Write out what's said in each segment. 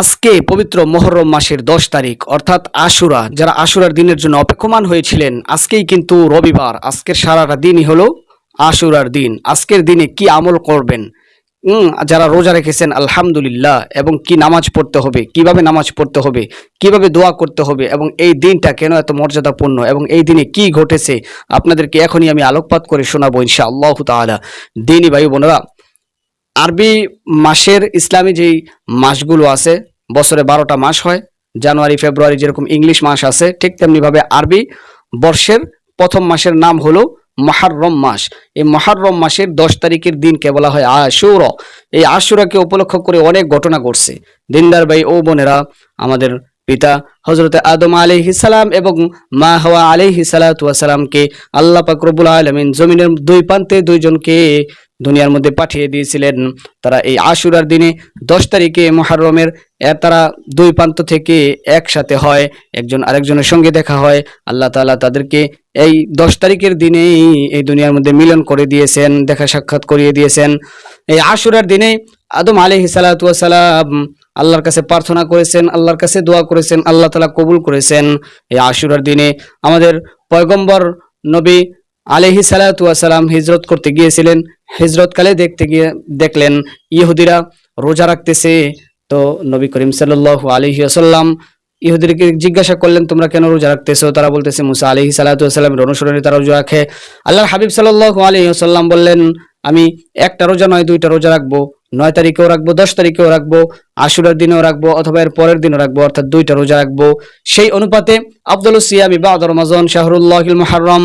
আজকে পবিত্র মোহরম মাসের দশ তারিখ, অর্থাৎ আশুরা। যারা আশুরার দিনের জন্য অপেক্ষমান হয়েছিলেন, আজকেই কিন্তু রবিবার। আজকের সারাটা দিনই হলো আশুরার দিন। আজকের দিনে কি আমল করবেন? যারা রোজা রেখেছেন, আলহামদুলিল্লাহ, এবং কি নামাজ পড়তে হবে, কীভাবে নামাজ পড়তে হবে, কীভাবে দোয়া করতে হবে, এবং এই দিনটা কেন এত মর্যাদাপূর্ণ, এবং এই দিনে কি ঘটেছে, আপনাদেরকে এখনই আমি আলোকপাত করে শোনাবো ইনশা আল্লাহ তাআলা। দিনই ভাই বোনেরা আরবি মাসের ইসলামী যেই মাসগুলো আছে, বছরে বারোটা মাস হয়, জানুয়ারি, ফেব্রুয়ারি যেরকম ইংলিশ মাস আছে, ঠিক তেমনিভাবে আরবি বর্ষের প্রথম মাসের নাম হলো মহারম মাস। এই মহারম মাসের দশ তারিখের দিনকে বলা হয় আশুর। এই আশুরাকে উপলক্ষ করে অনেক ঘটনা ঘটছে। দিনদার ভাই ও বোনেরা, আমাদের পিতা হজরত আদম আলাইহিসালাম এবং মা হওয়া আলাইহি সালাতামকে আল্লাহ পাকরবুল আলমিন জমিনের দুই প্রান্তে দুইজনকে দুনিয়ার মধ্যে পাঠিয়ে দিয়েছিলেন তারা এই আশুরার দিনে দশ তারিখে মহারমের তারা দুই প্রান্ত থেকে একসাথে হয়, একজন আরেকজনের সঙ্গে দেখা হয়। আল্লাহ তাআলা তাদেরকে এই দশ তারিখের দিনেই এই দুনিয়ার মধ্যে মিলন করে দিয়েছেন, দেখা সাক্ষাৎ করিয়ে দিয়েছেন। এই আশুরার দিনে আদম আলহি সালাম আল্লাহর কাছে প্রার্থনা করেছেন, আল্লাহর কাছে দোয়া করেছেন, আল্লাহ তালা কবুল করেছেন। এই আশুরার দিনে আমাদের পয়গম্বর নবী আলহি সালাম হিজরত করতে গিয়েছিলেন। হিজরতকালে দেখতে গিয়ে দেখলেন ইহুদিরা রোজা রাখতেছে। তো নবী করিম সাল্লাহ আলহি আসাল্লাম ইহুদিকে জিজ্ঞাসা করলেন, তোমরা কেন রোজা রাখতেছো? তারা বলতেছে, মুসা আলহি সাল্লাহামের অনুসরণে তারা রোজা রাখে। আল্লাহর হাবিব সাল্লাহ আলহি আসাল্লাম বললেন, আমি একটা রোজা নয়, দুইটা রোজা রাখব। নয় তারিখেও রাখব, দশ তারিখেও রাখব, আশুরার দিনেও রাখব অথবা এর পরের দিনও রাখব, অর্থাৎ দুইটা রোজা রাখব। সেই অনুপাতে আব্দুল সিয়ামি বা রমাজন শাহরুল্লাহ মুহাররম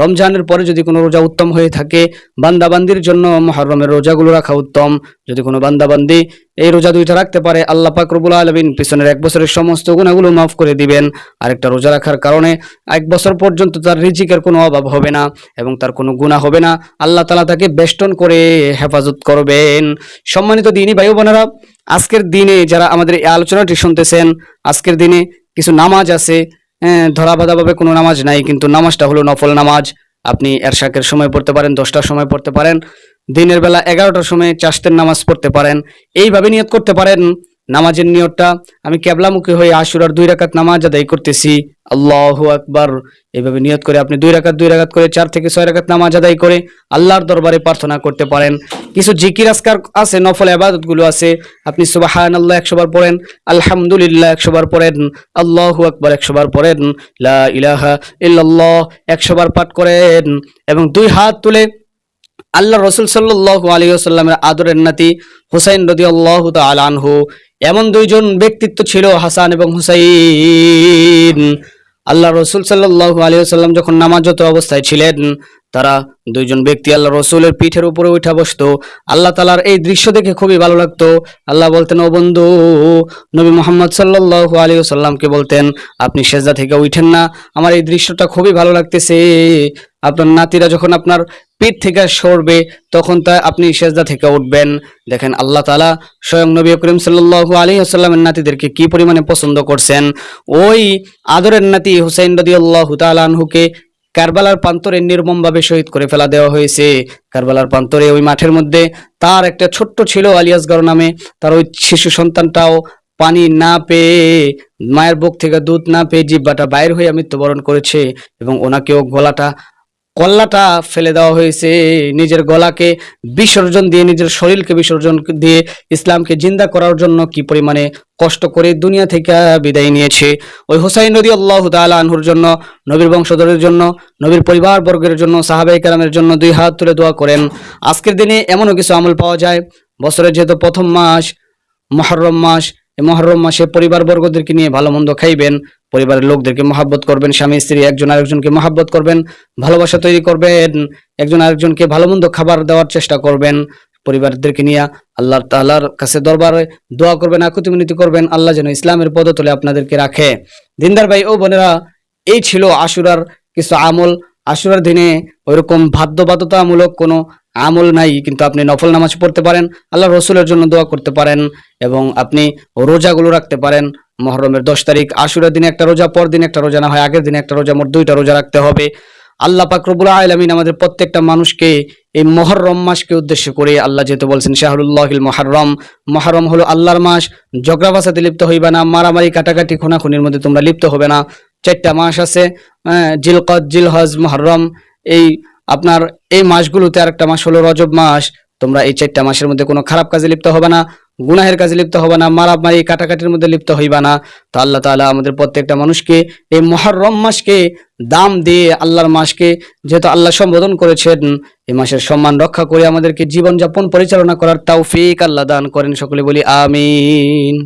রমজানের পরে যদি কোনো রোজা উত্তম হয়ে থাকে, বান্দাবান্দির জন্য মহরমের রোজাগুলো রাখা উত্তম। যদি কোনো বান্দাবান্দি এই রোজা দুইটা রাখতে পারে, আল্লাহ রবুল আলমিন পিছনের এক বছরের সমস্ত গুণাগুলো মাফ করে দিবেন। আরেকটা রোজা রাখার কারণে এক বছর পর্যন্ত তার রিজিকের কোনো অভাব হবে না এবং তার কোনো গুণা হবে না। আল্লাহ তালা তাকে বেষ্টন করে হেফাজত করবেন। সম্মানিত দিনই ভাই বোনেরা, আজকের দিনে যারা আমাদের এই আলোচনাটি শুনতেছেন, আজকের দিনে কিছু নামাজ আছে ধরাবাধাভাবে কোনো নামাজ নাই, কিন্তু নামাজটা হলো নফল নামাজ। আপনি এরশাকের সময় পড়তে পারেন, দশটার সময় পড়তে পারেন, দিনের বেলা এগারোটার সময় চাষতের নামাজ পড়তে পারেন। এইভাবে নিয়ত করতে পারেন। নামাজের নিয়তটা, আমি ক্যাবলামুখী হয়ে আশুরার দুই রাকাত নামাজ আদায় করতেছি। আল্লাহ আকবার। এইভাবে নিয়ত করে আপনি দুই রাকাত দুই রাকাত করে চার থেকে ছয় রাকাত নামাজ আদায় করে আল্লাহর দরবারে প্রার্থনা করতে পারেন। কিছু জিকির আজকার আছে, নফল আবাদতগুলো আছে। আপনি সুবাহান আল্লাহ একশো বার পড়েন, আলহামদুলিল্লাহ একশো বার পড়েন, আল্লাহ আকবার একশো বার পড়েন একশো বার পাঠ করেন এবং দুই হাত তুলে আল্লাহ রসুল সাল্লাহ আলী আসাল্লামের আদরের নাতি হুসাইন রদি আল্লাহ আনহু, এমন দুইজন ব্যক্তিত্ব ছিল হাসান এবং হুসাইন। আল্লাহ রসুল সাল্লাহ আলী আসাল্লাম যখন নামাজত অবস্থায় ছিলেন তারা দুইজন ব্যক্তি আল্লাহ রসুলের পিঠের উপরে উঠা বসতো। আল্লাহ তালার এই দৃশ্য দেখে খুবই ভালো লাগতো। আল্লাহ বলতেন, ও বন্ধু, নবী মোহাম্মদ সাল্লাহ আলী সাল্লামকে বলতেন, আপনি সেজদা থেকে উঠেন না। আমার এই দৃশ্যটা খুবই ভালো লাগতেছে। আপনার নাতিরা যখন আপনার পিঠ থেকে সরবে, তখন তা আপনি সেজদা থেকে উঠবেন। দেখেন, আল্লাহ তালা স্বয়ং নবী করিম সাল্লাহ আলী আসাল্লামের নাতিদেরকে কি পরিমাণে পছন্দ করছেন। ওই আদরের নাতি হুসাইন রদি আল্লাহ তালানহুকে কারবালার প্রান্তরে নির্মমভাবে শহীদ করে ফেলা দেওয়া হয়েছে। কারবালার প্রান্তরে ওই মাঠের মধ্যে তার একটা ছোট্ট ছিল আলিয়াসগড় নামে। তার ওই শিশু সন্তানটাও পানি না পেয়ে, মায়ের বুক থেকে দুধ না পেয়ে জিব্বাটা বাইর হয়ে মৃত্যুবরণ করেছে এবং ওনাকেও গলাটা কল্লাটা ফেলে দেওয়া হয়েছে। নিজের গলাকে বিসর্জন দিয়ে, নিজের শরীরকে বিসর্জন দিয়ে ইসলামকে জিন্দা করার জন্য কি পরিমাণে কষ্ট করে দুনিয়া থেকে বিদায় নিয়েছে। ওই হোসাইন নদী আল্লাহ আনহুর জন্য, নবীর বংশধরের জন্য, নবীর পরিবার বর্গের জন্য সাহাবাই কালামের জন্য দুই হাত তুলে দোয়া করেন। আজকের দিনে এমনও কিছু আমল পাওয়া যায়। বছরের যেহেতু প্রথম মাস, মহরম মাস মহরম মাসে পরিবার বর্গদেরকে নিয়ে ভালো মন্দ খাইবেন, পরিবারের লোকদেরকে মহাব্বত করবেন, স্বামী, স্ত্রী, একজন আরেকজনকে মহাব্বত করবেন, ভালোবাসা তৈরি করবেন, একজন আরেকজনকে ভালো মন্দ খাবার দেওয়ার চেষ্টা করবেন, পরিবারদেরকে নিয়ে আল্লাহ তাল্লাহর কাছে দরবারে দোয়া করবেন আকুতি মিনতি করবেন, আল্লাহ যেন ইসলামের পদতলে আপনাদেরকে রাখে। দিনদার ভাই ও বোনেরা, এই ছিল আশুরার কিছু আমল। আশুরার দিনে ওইরকম বাধ্যবাধকতামূলক কোনো আমল নাই কিন্তু আপনি নফল নামাজ পড়তে পারেন আল্লাহ রসুলের জন্য দোয়া করতে পারেন এবং আপনি রোজাগুলো রাখতে পারেন। মহরমের দশ তারিখ আশুরার দিনে একটা রোজা পর দিন একটা রোজা না হয় আগের দিনে একটা রোজা মোট দুইটা রোজা রাখতে হবে। আল্লাহ পাকরবুল আলামিন আমাদের প্রত্যেকটা মানুষকে এই মহরম মাসকে উদ্দেশ্য করে আল্লাহ যেহেতু বলছেন শাহরুল্লাহিল মহরম মহরম হলো আল্লাহর মাস ঝগড়া ভাষাতে লিপ্ত হইবে না মারামারি কাটাকাটি খুনাখুনির মধ্যে তোমরা লিপ্ত হবে না। চারটা মাস আছে আহ, জিলকদ জিলহজ মহরম এই আপনার এই মাসগুলোতে আরেকটা মাস হলো রজব মাস। তোমরা এই চারটা মাসের মধ্যে কোনো খারাপ কাজে লিপ্ত হবে না, গুনাহের কাজে লিপ্ত হবে না, মারামারি, কাটাকাটির মধ্যে লিপ্ত হইবা না। তো আল্লাহ তালা আমাদের প্রত্যেকটা মানুষকে এই মহরম মাসকে দাম দিয়ে আল্লাহর মাসকে যেহেতু আল্লাহ সম্বোধন করেছেন, এই মাসের সম্মান রক্ষা করে আমাদেরকে জীবনযাপন পরিচালনা করার তৌফিক আল্লাহ দান করেন। সকলে বলি আমিন।